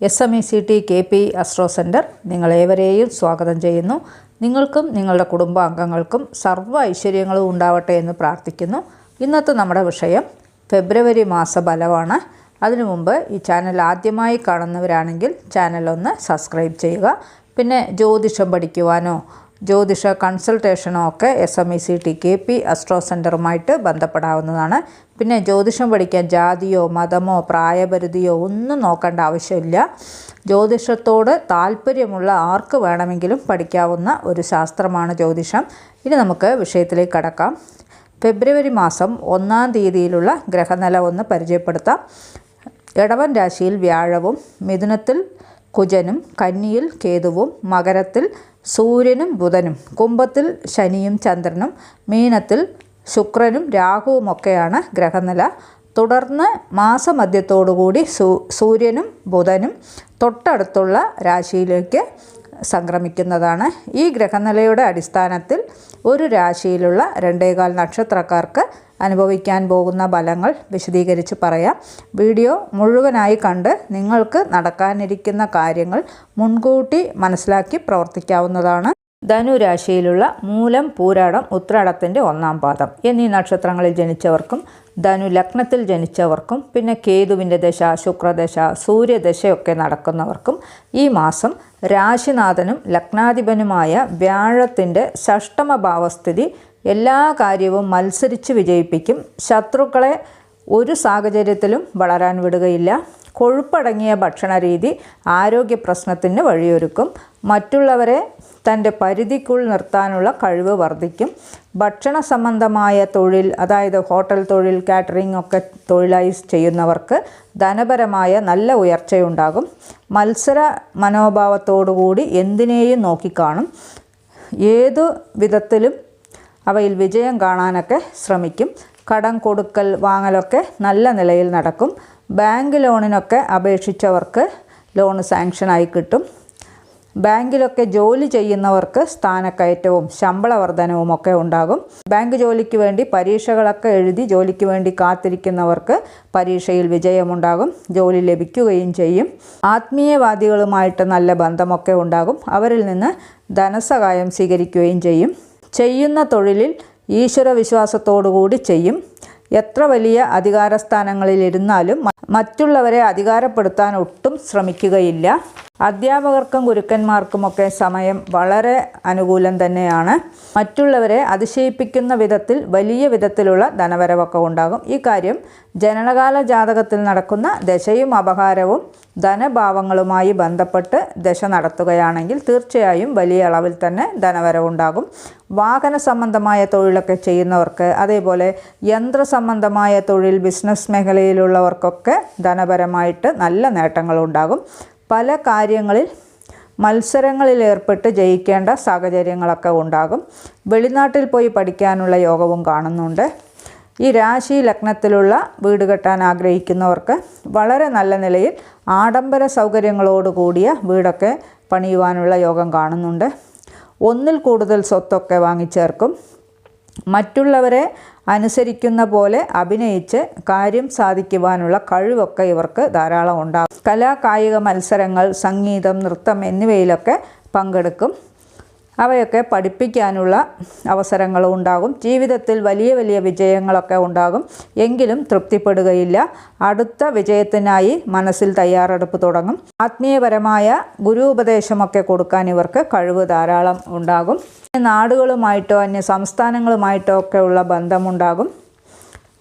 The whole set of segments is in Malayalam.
S M E C T K P astro centre നിങ്ങളേവരെയും സ്വാഗതം ചെയ്യുന്നു. നിങ്ങൾക്കും നിങ്ങളുടെ കുടുംബാംഗങ്ങൾക്കും സർവ ഐശ്വര്യങ്ങളും ഉണ്ടാവട്ടെ എന്ന് പ്രാർത്ഥിക്കുന്നു. ഇന്നത്തെ നമ്മുടെ വിഷയം ഫെബ്രുവരി മാസ ഫലമാണ്. അതിനു മുമ്പ് ഈ ചാനൽ ആദ്യമായി കാണുന്നവരാണെങ്കിൽ ചാനൽ ഒന്ന് സബ്സ്ക്രൈബ് ചെയ്യുക. പിന്നെ ജ്യോതിഷം പഠിക്കുവാനോ ജ്യോതിഷ കൺസൾട്ടേഷനോ ഒക്കെ S M E C T K P astro സെന്ററുമായിട്ട് ബന്ധപ്പെടാവുന്നതാണ്. പിന്നെ ജ്യോതിഷം പഠിക്കാൻ ജാതിയോ മതമോ പ്രായപരിധിയോ ഒന്നും നോക്കേണ്ട ആവശ്യമില്ല. ജ്യോതിഷത്തോട് താല്പര്യമുള്ള ആർക്ക് വേണമെങ്കിലും പഠിക്കാവുന്ന ഒരു ശാസ്ത്രമാണ് ജ്യോതിഷം. ഇനി നമുക്ക് വിഷയത്തിലേക്ക് കടക്കാം. ഫെബ്രുവരി മാസം ഒന്നാം തീയതിയിലുള്ള ഗ്രഹനില ഒന്ന് പരിചയപ്പെടുത്താം. ഇടവൻ രാശിയിൽ വ്യാഴവും മിഥുനത്തിൽ കുജനും കന്നിയിൽ കേതുവും മകരത്തിൽ സൂര്യനും ബുധനും കുംഭത്തിൽ ശനിയും ചന്ദ്രനും മീനത്തിൽ ശുക്രനും രാഹുവുമൊക്കെയാണ് ഗ്രഹനില. തുടർന്ന് മാസമധ്യത്തോടുകൂടി സൂ സൂര്യനും ബുധനും തൊട്ടടുത്തുള്ള രാശിയിലേക്ക് സംക്രമിക്കുന്നതാണ്. ഈ ഗ്രഹനിലയുടെ അടിസ്ഥാനത്തിൽ ഒരു രാശിയിലുള്ള രണ്ടേകാൽ നക്ഷത്രക്കാർക്ക് അനുഭവിക്കാൻ പോകുന്ന ഫലങ്ങൾ വിശദീകരിച്ച് പറയാം. വീഡിയോ മുഴുവനായി കണ്ട് നിങ്ങൾക്ക് നടക്കാനിരിക്കുന്ന കാര്യങ്ങൾ മുൻകൂട്ടി മനസ്സിലാക്കി പ്രവർത്തിക്കാവുന്നതാണ്. ധനുരാശിയിലുള്ള മൂലം പൂരാടം ഉത്രാടത്തിന്റെ ഒന്നാം പാദം. എന്നീ നക്ഷത്രങ്ങളിൽ ജനിച്ചവർക്കും ധനു ലഗ്നത്തിൽ ജനിച്ചവർക്കും പിന്നെ കേതുവിന്റെ ദശ ശുക്രദശ സൂര്യദശയൊക്കെ നടക്കുന്നവർക്കും ഈ മാസം രാശിനാഥനും ലഗ്നാധിപനുമായ വ്യാഴത്തിന്റെ ഷഷ്ടമ ഭാവസ്ഥിതി എല്ലാ കാര്യവും മത്സരിച്ച് വിജയിപ്പിക്കും. ശത്രുക്കളെ ഒരു സാഹചര്യത്തിലും വളരാൻ വിടുകയില്ല. കൊഴുപ്പടങ്ങിയ ഭക്ഷണരീതി ആരോഗ്യ പ്രശ്നത്തിന് വഴിയൊരുക്കും. മറ്റുള്ളവരെ തന്റെ പരിധിക്കുള്ളിൽ നിർത്താനുള്ള കഴിവ് വർദ്ധിക്കും. ഭക്ഷണ സംബന്ധമായ തൊഴിൽ അതായത് ഹോട്ടൽ തൊഴിൽ കാറ്ററിംഗ് ഒക്കെ തൊഴിലായി ചെയ്യുന്നവർക്ക് ധനപരമായ നല്ല ഉയർച്ചയുണ്ടാകും. മത്സര മനോഭാവത്തോടുകൂടി എന്തിനേയും നോക്കിക്കാണും. ഏതു വിധത്തിലും അവയിൽ വിജയം കാണാനൊക്കെ ശ്രമിക്കും. കടം കൊടുക്കൽ വാങ്ങലൊക്കെ നല്ല നിലയിൽ നടക്കും. ബാങ്ക് ലോണിനൊക്കെ അപേക്ഷിച്ചവർക്ക് ലോൺ സാങ്ഷനായി കിട്ടും. ബാങ്കിലൊക്കെ ജോലി ചെയ്യുന്നവർക്ക് സ്ഥാനക്കയറ്റവും ശമ്പള വർധനവും ഒക്കെ ഉണ്ടാകും. ബാങ്ക് ജോലിക്ക് വേണ്ടി പരീക്ഷകളൊക്കെ എഴുതി ജോലിക്ക് വേണ്ടി കാത്തിരിക്കുന്നവർക്ക് പരീക്ഷയിൽ വിജയമുണ്ടാകും. ജോലി ലഭിക്കുകയും ചെയ്യും. ആത്മീയവാദികളുമായിട്ട് നല്ല ബന്ധമൊക്കെ ഉണ്ടാകും. അവരിൽ നിന്ന് ധനസഹായം സ്വീകരിക്കുകയും ചെയ്യും. ചെയ്യുന്ന തൊഴിലിൽ ഈശ്വര വിശ്വാസത്തോടുകൂടി ചെയ്യും. എത്ര വലിയ അധികാരസ്ഥാനങ്ങളിലിരുന്നാലും മറ്റുള്ളവരെ അധികാരപ്പെടുത്താൻ ഒട്ടും ശ്രമിക്കുകയില്ല. അധ്യാപകർക്കും ഗുരുക്കന്മാർക്കുമൊക്കെ സമയം വളരെ അനുകൂലം തന്നെയാണ്. മറ്റുള്ളവരെ അതിശയിപ്പിക്കുന്ന വിധത്തിൽ വലിയ വിധത്തിലുള്ള ധനവരവൊക്കെ ഉണ്ടാകും. ഈ കാര്യം ജനനകാല ജാതകത്തിൽ നടക്കുന്ന ദശയും അപഹാരവും ധനഭാവങ്ങളുമായി ബന്ധപ്പെട്ട് ദശ നടത്തുകയാണെങ്കിൽ തീർച്ചയായും വലിയ അളവിൽ തന്നെ ധനവരവുണ്ടാകും. വാഹന സംബന്ധമായ തൊഴിലൊക്കെ ചെയ്യുന്നവർക്ക് അതേപോലെ യന്ത്ര സംബന്ധമായ തൊഴിൽ ബിസിനസ് മേഖലയിലുള്ളവർക്കൊക്കെ ധനപരമായിട്ട് നല്ല നേട്ടങ്ങളുണ്ടാകും. പല കാര്യങ്ങളിൽ മത്സരങ്ങളിൽ ഏർപ്പെട്ട് ജയിക്കേണ്ട സാഹചര്യങ്ങളൊക്കെ ഉണ്ടാകും. വെളിനാട്ടിൽ പോയി പഠിക്കാനുള്ള യോഗവും കാണുന്നുണ്ട്. ഈ രാശി ലഗ്നത്തിലുള്ള വീട് കെട്ടാൻ ആഗ്രഹിക്കുന്നവർക്ക് വളരെ നല്ല നിലയിൽ ആഡംബര സൗകര്യങ്ങളോട് കൂടിയ വീടൊക്കെ പണിയുവാനുള്ള യോഗം കാണുന്നുണ്ട്. ഒന്നിൽ കൂടുതൽ സ്വത്തൊക്കെ വാങ്ങിച്ചേർക്കും. മറ്റുള്ളവരെ അനുസരിക്കുന്ന പോലെ അഭിനയിച്ച് കാര്യം സാധിക്കുവാനുള്ള കഴിവൊക്കെ ഇവർക്ക് ധാരാളം ഉണ്ടാകും കലാ കായിക മത്സരങ്ങൾ സംഗീതം നൃത്തം എന്നിവയിലൊക്കെ പങ്കെടുക്കും. അവയൊക്കെ പഠിപ്പിക്കാനുള്ള അവസരങ്ങളും ഉണ്ടാകും. ജീവിതത്തിൽ വലിയ വലിയ വിജയങ്ങളൊക്കെ ഉണ്ടാകും. എങ്കിലും തൃപ്തിപ്പെടുകയില്ല. അടുത്ത വിജയത്തിനായി മനസ്സിൽ തയ്യാറെടുപ്പ് തുടങ്ങും. ആത്മീയപരമായ ഗുരു ഉപദേശമൊക്കെ കൊടുക്കാൻ ഇവർക്ക് കഴിവ് ധാരാളം ഉണ്ടാകും. നാടുകളുമായിട്ടോ അന്യ സംസ്ഥാനങ്ങളുമായിട്ടോ ഒക്കെ ഉള്ള ബന്ധമുണ്ടാകും.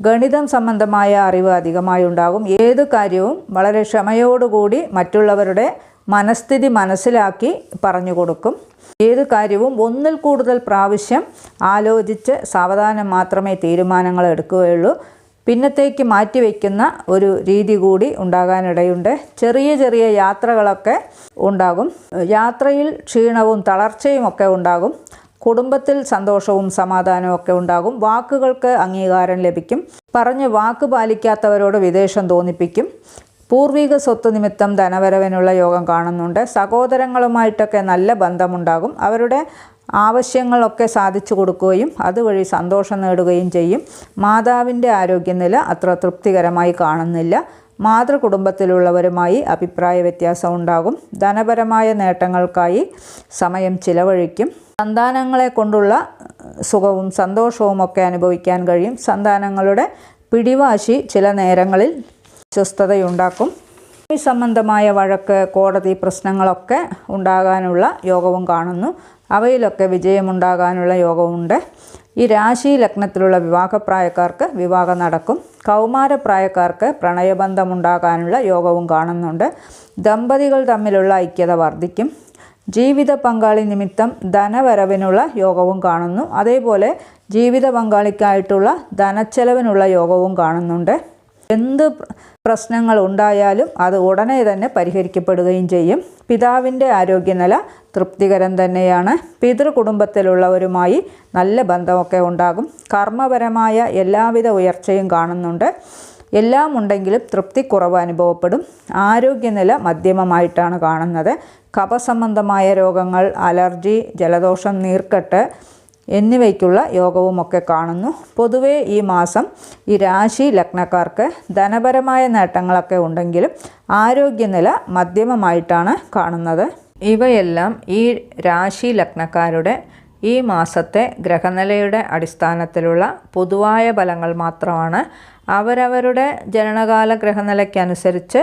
ഗണിതം സംബന്ധമായ അറിവ് അധികമായി ഉണ്ടാകും. ഏത് കാര്യവും വളരെ ക്ഷമയോടുകൂടി മറ്റുള്ളവരുടെ മനസ്ഥിതി മനസ്സിലാക്കി പറഞ്ഞു കൊടുക്കും. ഏത് കാര്യവും ഒന്നിൽ കൂടുതൽ പ്രാവശ്യം ആലോചിച്ച് സാവധാനം മാത്രമേ തീരുമാനങ്ങൾ എടുക്കുകയുള്ളൂ. പിന്നത്തേക്ക് മാറ്റിവെക്കുന്ന ഒരു രീതി കൂടി ഉണ്ടാകാനിടയുണ്ട്. ചെറിയ ചെറിയ യാത്രകളൊക്കെ ഉണ്ടാകും. യാത്രയിൽ ക്ഷീണവും തളർച്ചയും ഒക്കെ ഉണ്ടാകും. കുടുംബത്തിൽ സന്തോഷവും സമാധാനവും ഒക്കെ ഉണ്ടാകും. വാക്കുകൾക്ക് അംഗീകാരം ലഭിക്കും. പറഞ്ഞ് വാക്ക് പാലിക്കാത്തവരോട് വിദേശം തോന്നിപ്പിക്കും. പൂർവിക സ്വത്ത് നിമിത്തം ധനവരവിനുള്ള യോഗം കാണുന്നുണ്ട്. സഹോദരങ്ങളുമായിട്ടൊക്കെ നല്ല ബന്ധമുണ്ടാകും. അവരുടെ ആവശ്യങ്ങളൊക്കെ സാധിച്ചു കൊടുക്കുകയും അതുവഴി സന്തോഷം നേടുകയും ചെയ്യും. മാതാവിന്റെ ആരോഗ്യനില അത്ര തൃപ്തികരമായി കാണുന്നില്ല. മാതൃകുടുംബത്തിലുള്ളവരുമായി അഭിപ്രായ വ്യത്യാസം ഉണ്ടാകും. ധനപരമായ നേട്ടങ്ങൾക്കായി സമയം ചിലവഴിക്കും. സന്താനങ്ങളെ കൊണ്ടുള്ള സുഖവും സന്തോഷവും ഒക്കെ അനുഭവിക്കാൻ കഴിയും. സന്താനങ്ങളുടെ പിടിവാശി ചില നേരങ്ങളിൽ അസ്വസ്ഥതയുണ്ടാക്കും ഭൂമി സംബന്ധമായ വഴക്ക് കോടതി പ്രശ്നങ്ങളൊക്കെ ഉണ്ടാകാനുള്ള യോഗവും കാണുന്നു. അവയിലൊക്കെ വിജയമുണ്ടാകാനുള്ള യോഗവുമുണ്ട് ഈ രാശി ലഗ്നത്തിലുള്ള വിവാഹപ്രായക്കാർക്ക് വിവാഹം നടക്കും. കൗമാരപ്രായക്കാർക്ക് പ്രണയബന്ധമുണ്ടാകാനുള്ള യോഗവും കാണുന്നുണ്ട്. ദമ്പതികൾ തമ്മിലുള്ള ഐക്യത വർദ്ധിക്കും. ജീവിത പങ്കാളി നിമിത്തം ധനവരവിനുള്ള യോഗവും കാണുന്നു. അതേപോലെ ജീവിത പങ്കാളിക്കായിട്ടുള്ള ധനച്ചെലവിനുള്ള യോഗവും കാണുന്നുണ്ട്. എന്ത് പ്രശ്നങ്ങൾ ഉണ്ടായാലും അത് ഉടനെ തന്നെ പരിഹരിക്കപ്പെടുകയും ചെയ്യും. പിതാവിന്റെ ആരോഗ്യനില തൃപ്തികരം തന്നെയാണ്. പിതൃകുടുംബത്തിലുള്ളവരുമായി നല്ല ബന്ധമൊക്കെ ഉണ്ടാകും. കർമ്മപരമായ എല്ലാവിധ ഉയർച്ചയും കാണുന്നുണ്ട്. എല്ലാം ഉണ്ടെങ്കിലും തൃപ്തി തൃപ്തിക്കുറവ് അനുഭവപ്പെടും. ആരോഗ്യനില മധ്യമമായിട്ടാണ് കാണുന്നത്. കഫസംബന്ധമായ രോഗങ്ങൾ അലർജി ജലദോഷം നീർക്കെട്ട് എന്നിവയ്ക്കുള്ള യോഗവുമൊക്കെ കാണുന്നു. പൊതുവേ ഈ മാസം ഈ രാശി ലഗ്നക്കാർക്ക് ധനപരമായ നേട്ടങ്ങളൊക്കെ ഉണ്ടെങ്കിലും ആരോഗ്യനില മധ്യമമായിട്ടാണ് കാണുന്നത്. ഇവയെല്ലാം ഈ രാശി ലഗ്നക്കാരുടെ ഈ മാസത്തെ ഗ്രഹനിലയുടെ അടിസ്ഥാനത്തിലുള്ള പൊതുവായ ഫലങ്ങൾ മാത്രമാണ്. അവരവരുടെ ജനനകാല ഗ്രഹനിലയ്ക്കനുസരിച്ച്